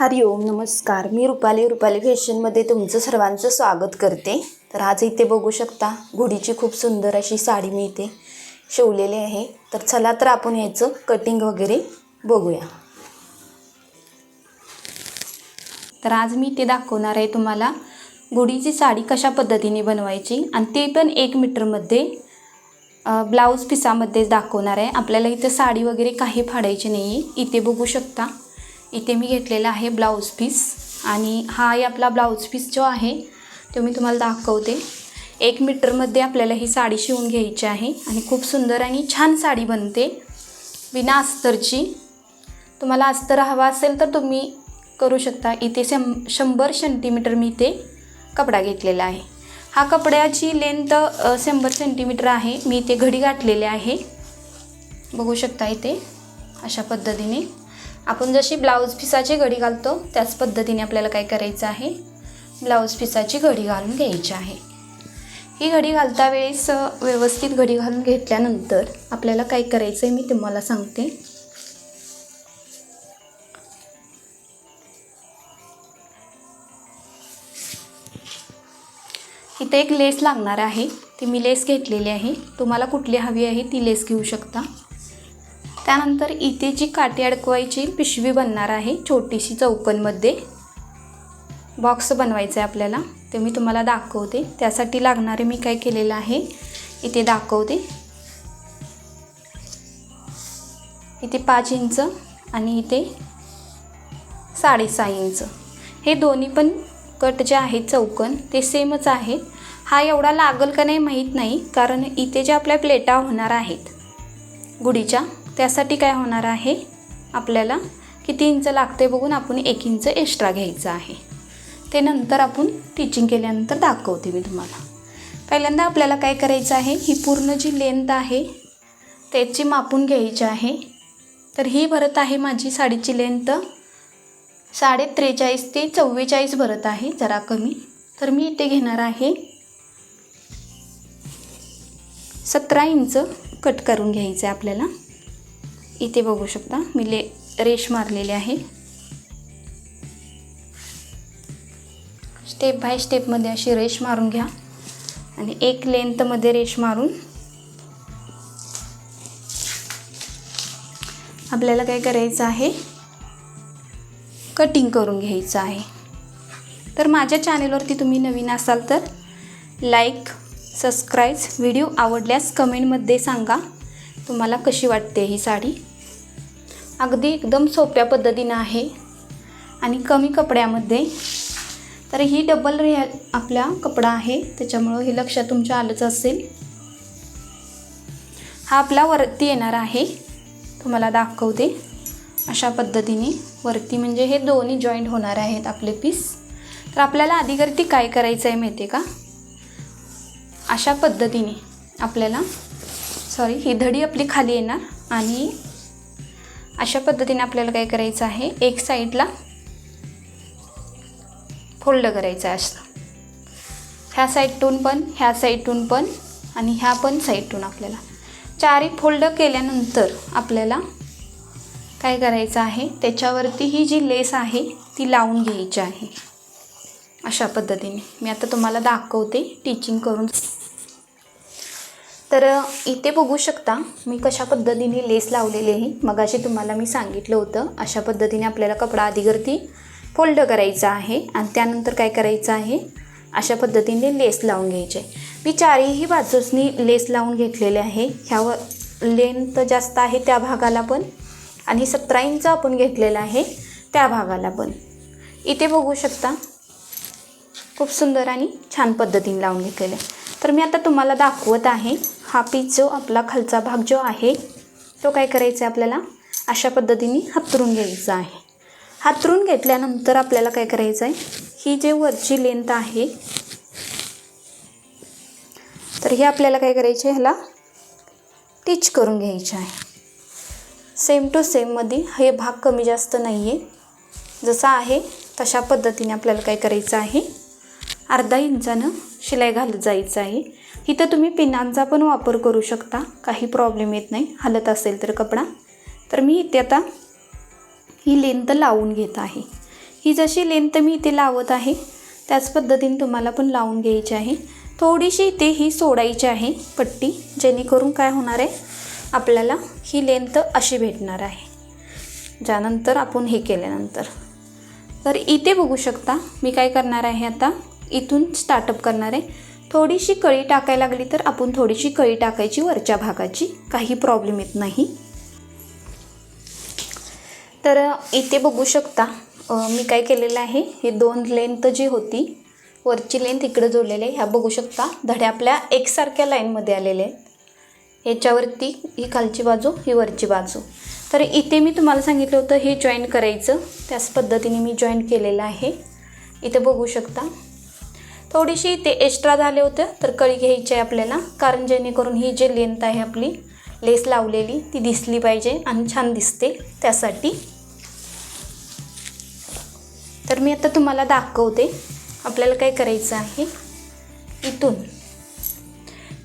हरिओम नमस्कार. मी रुपाली रुपाली फॅशनमध्ये तुमचं सर्वांचं स्वागत करते. तर आज इथे बघू शकता गुढीची खूप सुंदर अशी साडी मी इथे शिवलेली आहे. तर चला तर आपण याचं कटिंग वगैरे बघूया. तर आज मी इथे दाखवणार आहे तुम्हाला गुढीची साडी कशा पद्धतीने बनवायची. आणि ते पण एक मीटरमध्ये ब्लाऊज पिसामध्येच दाखवणार आहे. आपल्याला इथं साडी वगैरे काही फाडायची नाही आहे इथे बघू शकता. इथे मी घेतलेला आहे ब्लाऊज पीस. आणि हा आपला ब्लाऊज पीस जो आहे तो मी तुम्हाला दाखवते. एक मीटरमध्ये आपल्याला ही साडी शिवून घ्यायची आहे. आणि खूप सुंदर आणि छान साडी बनते. विना अस्तरची. तुम्हाला अस्तर हवा असेल तर तुम्ही करू शकता. इथे शं शंभर सेंटीमीटर मी इथे कपडा घेतलेला आहे. हा कपड्याची लेंथ शंभर सेंटीमीटर आहे. मी इथे घडी गाठलेली आहे. बघू शकता इथे अशा पद्धतीने. आपण जशी ब्लाऊज पिसाची घडी घालतो त्याच पद्धतीने आपल्याला काय करायचं आहे? ब्लाऊज पिसाची घडी घालून घ्यायची आहे. ही घडी घालता वेळेस व्यवस्थित घडी घालून घेतल्यानंतर आपल्याला काय करायचं आहे मी तुम्हाला सांगते. इथे एक लेस लागणार आहे. ती मी लेस घेतलेली आहे. तुम्हाला कुठली हवी आहे ती लेस घेऊ शकता. त्यानंतर इथे जी काठी अडकवायची पिशवी बनणार आहे छोटीशी चौकनमध्ये. बॉक्स बनवायचं आहे आपल्याला ते मी तुम्हाला दाखवते. त्यासाठी लागणारे मी काय केलेलं आहे इथे दाखवते. इथे पाच इंच आणि इथे साडेसहा इंच. हे दोन्ही पण कट जे आहेत चौकन ते सेमच आहेत हा एवढा लागल का नाही माहीत नाही कारण इथे ज्या आपल्या प्लेटा होणार आहेत गुढीच्या त्यासाठी काय होणार आहे? आपल्याला किती इंच लागते बघून आपण एक इंच एक्स्ट्रा घ्यायचं आहे. ते नंतर आपण टिचिंग केल्यानंतर दाखवते मी तुम्हाला. पहिल्यांदा आपल्याला काय करायचं आहे? ही पूर्ण जी लेंथ आहे त्याची मापून घ्यायची आहे. तर ही भरत आहे माझी साडीची लेंथ साडे त्रेचाळीस ते चव्वेचाळीस भरत आहे जरा कमी. तर मी इथे घेणार आहे सतरा इंच कट करून घ्यायचं आहे आपल्याला. इथे बघू शकता मी ले रेश मारलेले आहे. स्टेप बाय स्टेपमध्ये अशी रेश मारून घ्या. आणि एक लेंथमध्ये रेश मारून. आपल्याला काय करायचं आहे? कटिंग करून घ्यायचं आहे. तर माझ्या चॅनेलवरती तुम्ही नवीन असाल तर लाईक सबस्क्राईब व्हिडिओ आवडल्यास कमेंटमध्ये सांगा तुम्हाला कशी वाटते ही साडी? अगदी एकदम सोप्या पद्धतीनं आहे. आणि कमी कपड्यामध्ये. तर ही डबल रिया आपला कपडा आहे. त्याच्यामुळं हे लक्षात तुमच्या आलंच असेल. हा आपला वरती येणार आहे. तुम्हाला दाखवते. अशा पद्धतीने. वरती म्हणजे हे दोन्ही जॉईंट होणार आहेत आपले पीस तर आपल्याला आधीकरती काय करायचं आहे माहिती आहे का? अशा पद्धतीने आपल्याला सॉरी ही धडी आपली खाली येणार आणि अशा पद्धतीने आपल्याला काय करायचं आहे? एक साईडला फोल्ड करायचं आहे असं. ह्या साईडतून पण ह्या साईडतून पण आणि ह्या पण साईडतून आपल्याला. चारही फोल्ड केल्यानंतर आपल्याला काय करायचं आहे? त्याच्यावरती ही जी लेस आहे ती लावून घ्यायची आहे. अशा पद्धतीने. मी आता तुम्हाला दाखवते टीचिंग करून. तर इथे बघू शकता मी कशा पद्धतीने लेस लावलेली आहे. मगाशी तुम्हाला मी सांगितलं होतं अशा पद्धतीने आपल्याला कपडा आधीवरती फोल्ड करायचा आहे आणि त्यानंतर काय करायचं आहे? अशा पद्धतीने लेस लावून घ्यायचे. मी चारही बाजूसनी लेस लावून घेतलेले आहे. ह्यावर लेंथ जास्त आहे त्या भागाला पण आणि सतरा इंच आपण घेतलेला आहे त्या भागाला पण. इथे बघू शकता खूप सुंदर आणि छान पद्धतीने लावून घेतलेलं आहे. तर मी आता तुम्हाला दाखवत आहे हा पीस जो आपला खालचा भाग जो आहे तो काय करायचा आहे आपल्याला? अशा पद्धतीने हातरून घ्यायचा आहे. हातरून घेतल्यानंतर आपल्याला काय करायचं आहे? ही जे वरची लेंथ आहे तर हे आपल्याला काय करायचे ह्याला टिच करून घ्यायचे आहे. सेम टू सेममध्ये हे भाग कमी जास्त नाही आहे जसा आहे तशा पद्धतीने आपल्याला काय करायचं आहे? अर्धा इंचानं शिलाई घालत जायचं आहे. इथं तुम्ही पिनांचा पण वापर करू शकता. काही प्रॉब्लेम येत नाही. हलत असेल तर कपडा. तर मी इथे आता ही लेंथ लावून घेत आहे. ही जशी लेंथ मी इथे लावत आहे त्याच पद्धतीने तुम्हाला पण लावून घ्यायची आहे. थोडीशी इथे ही सोडायची आहे पट्टी जेणेकरून काय होणार आहे? आपल्याला ही लेंथ अशी भेटणार आहे. ज्यानंतर आपण हे केल्यानंतर. तर इथे बघू शकता मी काय करणार आहे आता? इथून स्टार्टअप करणार. आहे थोडीशी कळी टाकायला लागली तर आपण थोडीशी कळी टाकायची वरच्या भागाची. काही प्रॉब्लेम येत नाही. तर इथे बघू शकता मी काय केलेलं आहे. हे दोन लेंथ जी होती वरची लेंथ इकडे जोडलेली आहे. ह्या बघू शकता धड्या आपल्या एकसारख्या लाईनमध्ये आलेल्या आहेत. ह्याच्यावरती ही खालची बाजू ही वरची बाजू. तर इथे मी तुम्हाला सांगितलं होतं हे जॉईन करायचं. त्याच पद्धतीने मी जॉईन केलेलं आहे. इथे बघू शकता थोडीशी ते एक्स्ट्रा झाले होते तर कळी घ्यायची आहे आपल्याला. कारण जेणेकरून ही जी लेंथ आहे आपली लेस लावलेली ती दिसली पाहिजे आणि छान दिसते त्यासाठी. तर मी आता तुम्हाला दाखवते आपल्याला काय करायचं आहे. इथून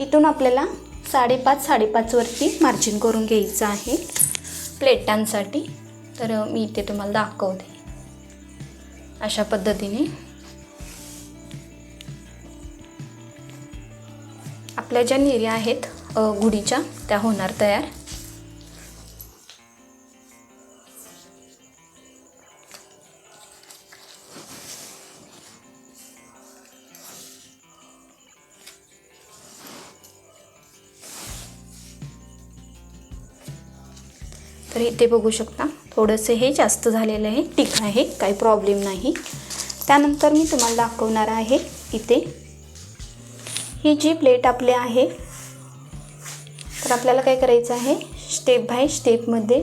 इथून आपल्याला साडेपाच साडेपाचवरती मार्जिन करून घ्यायचं आहे प्लेटांसाठी तर मी इथे तुम्हाला दाखवते. अशा पद्धतीने. आपल्या ज्या निर्या आहेत गुढीच्या त्या होणार तयार. तर इथे बघू शकता. थोडंसं हे जास्त झालेलं आहे ठीक आहे काही प्रॉब्लेम नाही. त्यानंतर मी तुम्हाला दाखवणार आहे इथे ही जी प्लेट आपली आहे तर आपल्याला काय करायचं आहे स्टेप बाय स्टेपमध्ये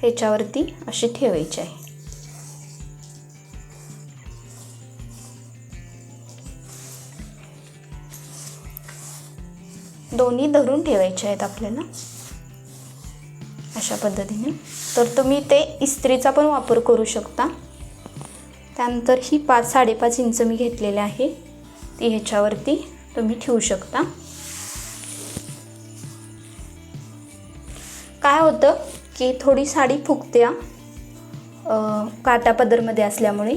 ह्याच्यावरती अशी ठेवायची आहे. दोन्ही धरून ठेवायचे आहेत आपल्याला. अशा पद्धतीने. तर तुम्ही ते इस्त्रीचा पण वापर करू शकता. त्यानंतर ही पाच साडेपाच इंच मी घेतलेले आहे. ती ह्याच्यावरती तुम्ही ठेवू शकता काय होतं की थोडी साडी फुगते हा. काटा पदरमध्ये असल्यामुळे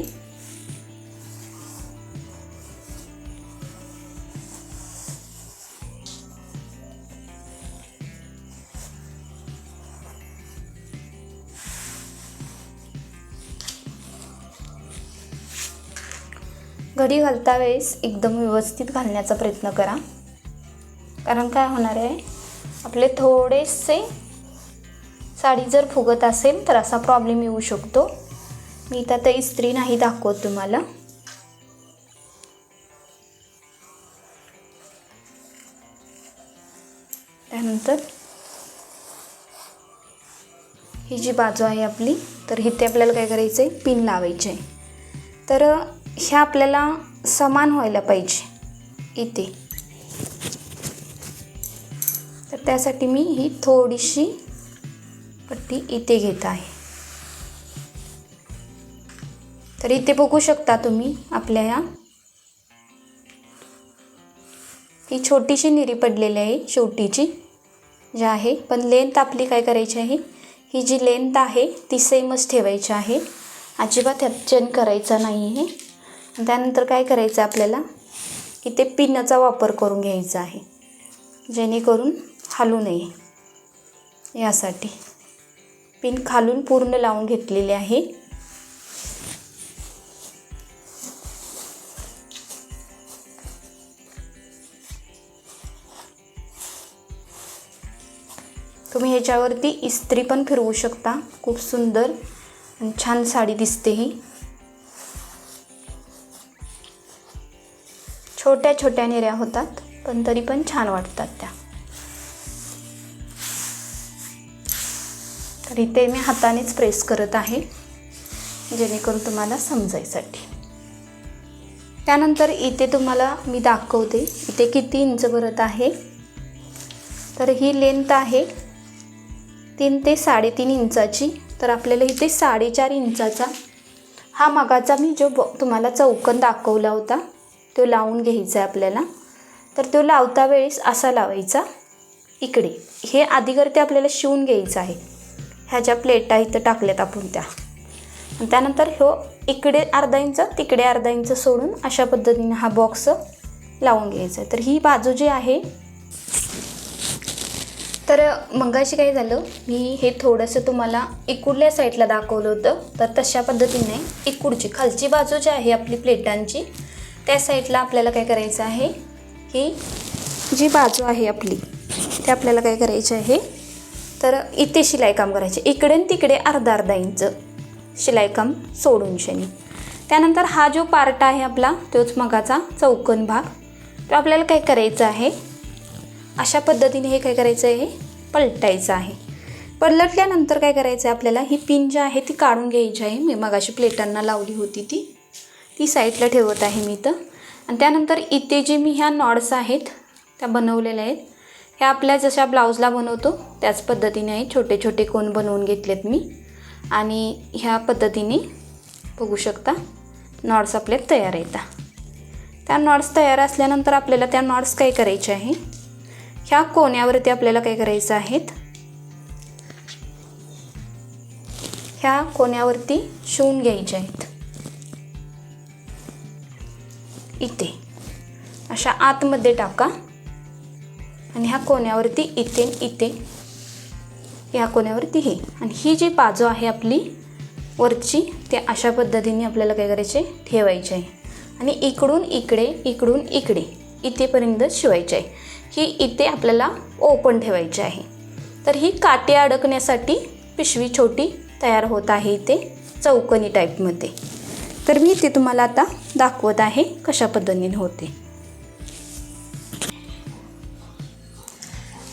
घडी घालता वेळेस एकदम व्यवस्थित घालण्याचा प्रयत्न करा. कारण काय होणार आहे? आपले थोडेसे साडी जर फुगत असेल तर असा प्रॉब्लेम येऊ शकतो. मी इथं आता इस्त्री नाही दाखवत तुम्हाला. त्यानंतर ही जी बाजू आहे आपली तर इथे आपल्याला काय करायचं आहे पिन लावायचे आहे तर ह्या आपल्याला समान व्हायला पाहिजे. इथे. तर त्यासाठी मी ही थोडीशी पट्टी इथे घेत आहे. तर इथे बघू शकता तुम्ही आपल्या ह्या. ही छोटीशी निरी पडलेली आहे शेवटीची जी आहे. पण लेंथ आपली काय करायची आहे? ही जी लेंथ आहे ती सेमच ठेवायची आहे. अजिबात ह्यात चेंज करायचा नाही आहे त्यानंतर काय करायचं आपल्याला? इथे पिनाचा वापर करून घ्यायचा आहे. जेणेकरून हालू नये. यासाठी पिन खालून पूर्ण लावून घेतलेले आहे. तुम्ही ह्याच्यावरती इस्त्री पण फिरवू शकता. खूप सुंदर आणि छान साडी दिसते ही. छोट्या छोट्या निऱ्या होतात पण तरी पण छान वाटतात त्या. तर इथे मी हातानेच प्रेस करत आहे जेणेकरून तुम्हाला समजायसाठी. त्यानंतर इथे तुम्हाला मी दाखवते इथे किती इंच भरत आहे. तर ही लेंथ आहे तीन ते साडेतीन इंचाची. तर आपल्याला इथे साडेचार इंचाचा हा मगाचा मी जो ब तुम्हाला चौकन दाखवला होता तो लावून घ्यायचा आहे आपल्याला. तर तो लावता वेळेस असा लावायचा. इकडे. हे आधीकरते आपल्याला शिवून घ्यायचं आहे. ह्या ज्या प्लेटा इथं टाकल्यात आपण त्या. त्यानंतर हो इकडे अर्धा इंच तिकडे अर्धा इंच सोडून अशा पद्धतीने हा बॉक्स लावून घ्यायचा आहे. तर ही बाजू जी आहे तर मगाशी काय झालं मी हे थोडंसं तुम्हाला इकडल्या साईडला दाखवलं होतं. तर तशा पद्धतीने इकडची खालची बाजू जी आहे आपली प्लेटांची त्या साईडला आपल्याला काय करायचं आहे? ही जी बाजू आहे आपली ते आपल्याला काय करायचं आहे? तर इथे शिलाई काम करायचे. इकडे आणि तिकडे अर्धा अर्धा इंच शिलाई काम सोडून शनी. त्यानंतर हा जो पार्ट आहे आपला तोच मगाचा चौकन भाग. तो आपल्याला काय करायचं आहे? अशा पद्धतीने हे काय करायचं आहे? पलटायचं आहे. पलटल्यानंतर काय करायचं आहे आपल्याला? ही पिन जी आहे ती काढून घ्यायची आहे. मी मगाशी प्लेटांना लावली होती ती. ती साईडला ठेवत आहे मी इथं. आणि त्यानंतर इथे जे मी ह्या नॉड्स आहेत त्या बनवलेल्या आहेत. ह्या आपल्या जशा ब्लाऊजला बनवतो त्याच पद्धतीने आहे. छोटे छोटे कोण बनवून घेतलेत मी. आणि ह्या पद्धतीने बघू शकता नॉड्स आपले तयार येतात त्या नॉट्स तयार असल्यानंतर आपल्याला त्या नॉट्स काय करायचे आहे? ह्या कोण्यावरती आपल्याला काय करायचं आहेत? ह्या कोण्यावरती शिवून घ्यायच्या आहेत. इथे. अशा आतमध्ये टाका. आणि ह्या कोण्यावरती इथे इथे. ह्या कोण्यावरती हे. आणि ही जी बाजू आहे आपली वरची ते अशा पद्धतीने आपल्याला काय करायचे? ठेवायचे आहे. आणि इकडून इकडे इकडून इकडे इथेपर्यंत शिवायचे आहे. ही इथे आपल्याला ओपन ठेवायची आहे. तर ही काटे अडकण्यासाठी पिशवी छोटी तयार होत आहे इथे चौकनी टाईपमध्ये तर मी ते तुम्हाला आता दाखवत आहे कशा पद्धतीने होते.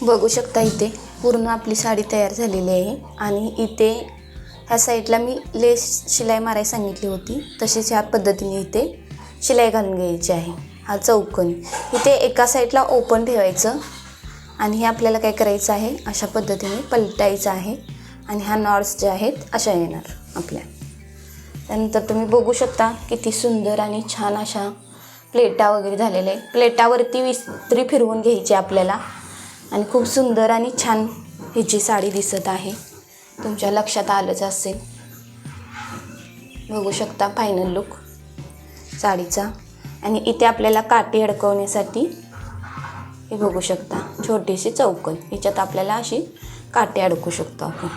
बघू शकता इथे पूर्ण आपली साडी तयार झालेली आहे आणि इथे ह्या साईडला मी लेस शिलाई मारायला सांगितली होती. तसेच ह्या पद्धतीने इथे शिलाई घालून घ्यायची आहे. हा चौकन. इथे एका साईडला ओपन ठेवायचं आणि हे आपल्याला काय करायचं आहे? अशा पद्धतीने पलटायचं आहे आणि ह्या नॉट्स ज्या आहेत अशा येणार आपल्या. त्यानंतर तुम्ही बघू शकता किती सुंदर आणि छान अशा प्लेटा वगैरे झालेल्या आहे प्लेटावरती विस्त्री फिरवून घ्यायची आपल्याला. आणि खूप सुंदर आणि छान ह्याची साडी दिसत आहे तुमच्या लक्षात आलंच असेल. बघू शकता फायनल लुक साडीचा. आणि इथे आपल्याला काठी अडकवण्यासाठी हे बघू शकता छोटीशी चौकन. याच्यात आपल्याला अशी काठी अडकू शकतो आपण.